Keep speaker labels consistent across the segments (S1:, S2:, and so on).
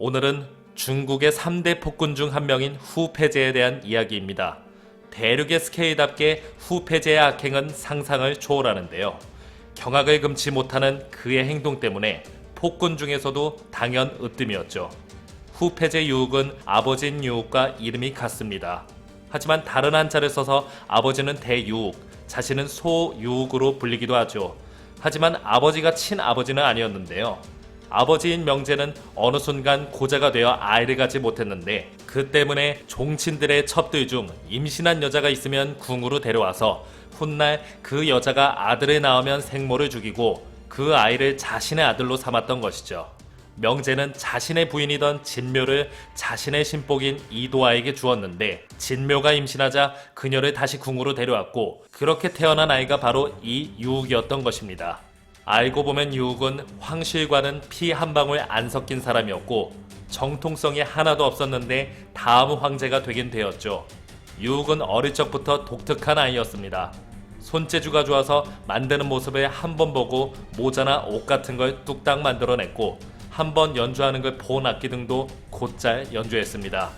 S1: 오늘은 중국의 3대 폭군 중 한 명인 후페제에 대한 이야기입니다. 대륙의 스케이답게 후페제의 악행은 상상을 초월하는데요. 경악을 금치 못하는 그의 행동 때문에 폭군 중에서도 당연 으뜸이었죠. 후페제 유욱은 아버지인 유욱과 이름이 같습니다. 하지만 다른 한자를 써서 아버지는 대유욱, 자신은 소유욱으로 불리기도 하죠. 하지만 아버지가 친아버지는 아니었는데요. 아버지인 명제는 어느 순간 고자가 되어 아이를 갖지 못했는데 그 때문에 종친들의 첩들 중 임신한 여자가 있으면 궁으로 데려와서 훗날 그 여자가 아들을 낳으면 생모를 죽이고 그 아이를 자신의 아들로 삼았던 것이죠. 명제는 자신의 부인이던 진묘를 자신의 신복인 이도아에게 주었는데 진묘가 임신하자 그녀를 다시 궁으로 데려왔고 그렇게 태어난 아이가 바로 이 유욱이었던 것입니다. 알고 보면 유욱은 황실과는 피 한 방울 안 섞인 사람이었고 정통성이 하나도 없었는데 다음 황제가 되긴 되었죠. 유욱은 어릴 적부터 독특한 아이였습니다. 손재주가 좋아서 만드는 모습을 한 번 보고 모자나 옷 같은 걸 뚝딱 만들어냈고 한 번 연주하는 걸 본 악기 등도 곧잘 연주했습니다.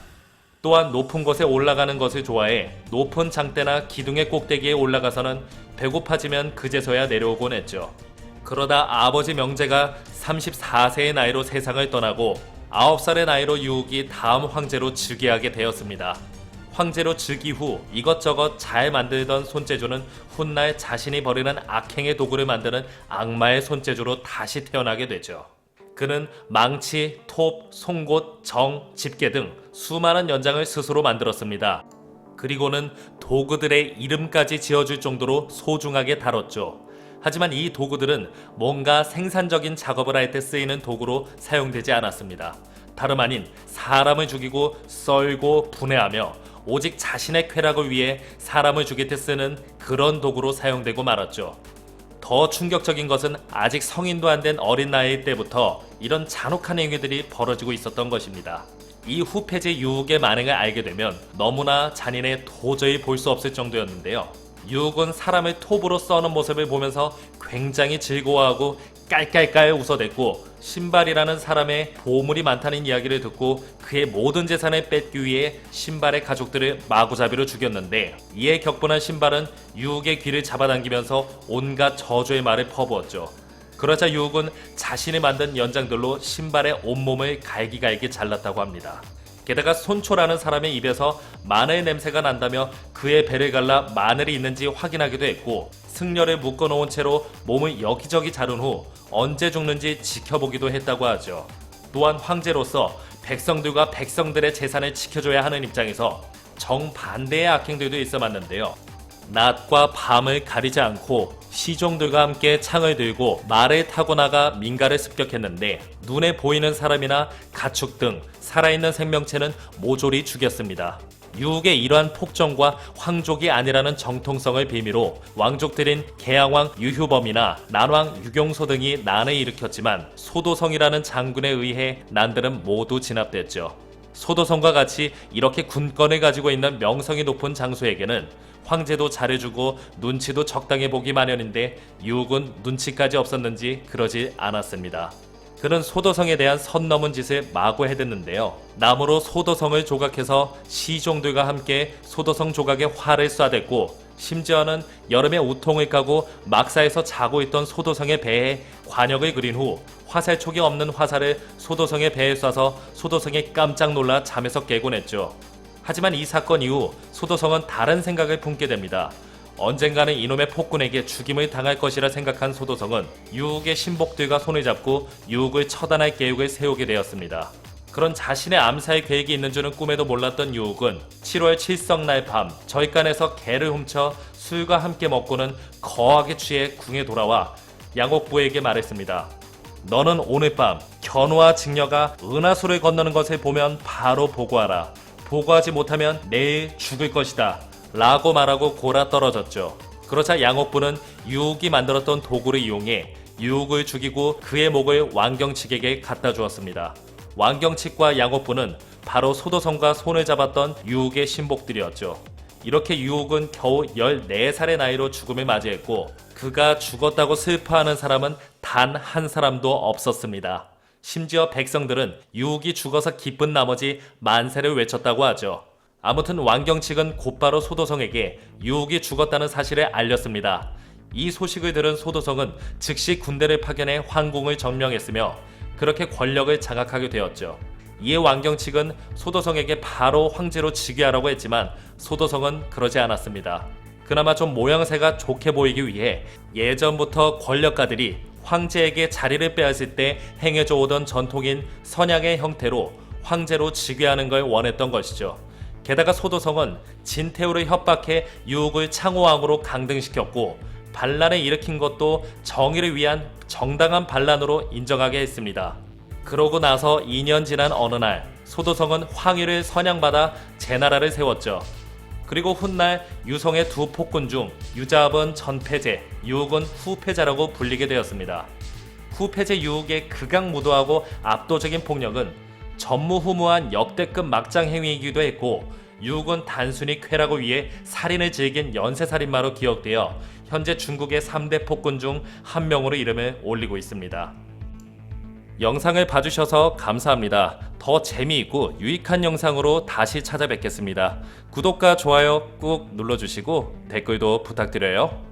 S1: 또한 높은 곳에 올라가는 것을 좋아해 높은 장대나 기둥의 꼭대기에 올라가서는 배고파지면 그제서야 내려오곤 했죠. 그러다 아버지 명제가 34세의 나이로 세상을 떠나고 9살의 나이로 유욱이 다음 황제로 즉위하게 되었습니다. 황제로 즉위 후 이것저것 잘 만들던 손재주는 훗날 자신이 벌이는 악행의 도구를 만드는 악마의 손재주로 다시 태어나게 되죠. 그는 망치, 톱, 송곳, 정, 집게 등 수많은 연장을 스스로 만들었습니다. 그리고는 도구들의 이름까지 지어줄 정도로 소중하게 다뤘죠. 하지만 이 도구들은 뭔가 생산적인 작업을 할 때 쓰이는 도구로 사용되지 않았습니다. 다름 아닌 사람을 죽이고 썰고 분해하며 오직 자신의 쾌락을 위해 사람을 죽일 때 쓰는 그런 도구로 사용되고 말았죠. 더 충격적인 것은 아직 성인도 안 된 어린 나이 때부터 이런 잔혹한 행위들이 벌어지고 있었던 것입니다. 이 후페제 유혹의 만행을 알게 되면 너무나 잔인해 도저히 볼 수 없을 정도였는데요. 유혹은 사람을 톱으로 써는 모습을 보면서 굉장히 즐거워하고 깔깔깔 웃어댔고 신발이라는 사람의 보물이 많다는 이야기를 듣고 그의 모든 재산을 뺏기 위해 신발의 가족들을 마구잡이로 죽였는데 이에 격분한 신발은 유혹의 귀를 잡아당기면서 온갖 저주의 말을 퍼부었죠. 그러자 유혹은 자신이 만든 연장들로 신발의 온몸을 갈기갈기 잘랐다고 합니다. 게다가 손초라는 사람의 입에서 마늘 냄새가 난다며 그의 배를 갈라 마늘이 있는지 확인하기도 했고 승려를 묶어놓은 채로 몸을 여기저기 자른 후 언제 죽는지 지켜보기도 했다고 하죠. 또한 황제로서 백성들과 백성들의 재산을 지켜줘야 하는 입장에서 정반대의 악행들도 있어 왔는데요. 낮과 밤을 가리지 않고 시종들과 함께 창을 들고 말을 타고 나가 민가를 습격했는데 눈에 보이는 사람이나 가축 등 살아있는 생명체는 모조리 죽였습니다. 유혹의 이러한 폭정과 황족이 아니라는 정통성을 비미로 왕족들인 개양왕 유휴범이나 난왕 유경소 등이 난을 일으켰지만 소도성이라는 장군에 의해 난들은 모두 진압됐죠. 소도성과 같이 이렇게 군권을 가지고 있는 명성이 높은 장소에게는 황제도 잘해주고 눈치도 적당히 보기 마련인데 유욱은 눈치까지 없었는지 그러지 않았습니다. 그는 소도성에 대한 선 넘은 짓을 마구 해댔는데요. 나무로 소도성을 조각해서 시종들과 함께 소도성 조각에 활을 쏴댔고 심지어는 여름에 우통을 까고 막사에서 자고 있던 소도성의 배에 관역을 그린 후 화살촉이 없는 화살을 소도성의 배에 쏴서 소도성이 깜짝 놀라 잠에서 깨곤 했죠. 하지만 이 사건 이후 소도성은 다른 생각을 품게 됩니다. 언젠가는 이놈의 폭군에게 죽임을 당할 것이라 생각한 소도성은 유욱의 신복들과 손을 잡고 유욱을 처단할 계획을 세우게 되었습니다. 그런 자신의 암살 계획이 있는 줄은 꿈에도 몰랐던 유욱은 7월 칠성날 밤 절간에서 개를 훔쳐 술과 함께 먹고는 거하게 취해 궁에 돌아와 양옥부에게 말했습니다. 너는 오늘 밤 견우와 직녀가 은하수를 건너는 것을 보면 바로 보고하라. 보고하지 못하면 내일 죽을 것이다. 라고 말하고 골아 떨어졌죠. 그러자 양옥부는 유욱이 만들었던 도구를 이용해 유욱을 죽이고 그의 목을 왕경칙에게 갖다 주었습니다. 왕경칙과 양옥부는 바로 소도성과 손을 잡았던 유욱의 신복들이었죠. 이렇게 유욱은 겨우 14살의 나이로 죽음을 맞이했고 그가 죽었다고 슬퍼하는 사람은 단 한 사람도 없었습니다. 심지어 백성들은 유욱이 죽어서 기쁜 나머지 만세를 외쳤다고 하죠. 아무튼 왕경 측은 곧바로 소도성에게 유욱이 죽었다는 사실을 알렸습니다. 이 소식을 들은 소도성은 즉시 군대를 파견해 황궁을 점령했으며 그렇게 권력을 장악하게 되었죠. 이에 왕경 측은 소도성에게 바로 황제로 즉위하라고 했지만 소도성은 그러지 않았습니다. 그나마 좀 모양새가 좋게 보이기 위해 예전부터 권력가들이 황제에게 자리를 빼앗을 때 행해져 오던 전통인 선양의 형태로 황제로 즉위하는 걸 원했던 것이죠. 게다가 소도성은 진태우를 협박해 유욱을 창호왕으로 강등시켰고 반란을 일으킨 것도 정의를 위한 정당한 반란으로 인정하게 했습니다. 그러고 나서 2년 지난 어느 날 소도성은 황위를 선양받아 제나라를 세웠죠. 그리고 훗날 유성의 두 폭군 중 유자업은 전패제, 유욱은 후패자라고 불리게 되었습니다. 후패제 유욱의 극악무도하고 압도적인 폭력은 전무후무한 역대급 막장 행위이기도 했고 유욱은 단순히 쾌락을 위해 살인을 즐긴 연쇄살인마로 기억되어 현재 중국의 3대 폭군 중 한 명으로 이름을 올리고 있습니다. 영상을 봐주셔서 감사합니다. 더 재미있고 유익한 영상으로 다시 찾아뵙겠습니다. 구독과 좋아요 꾹 눌러주시고 댓글도 부탁드려요.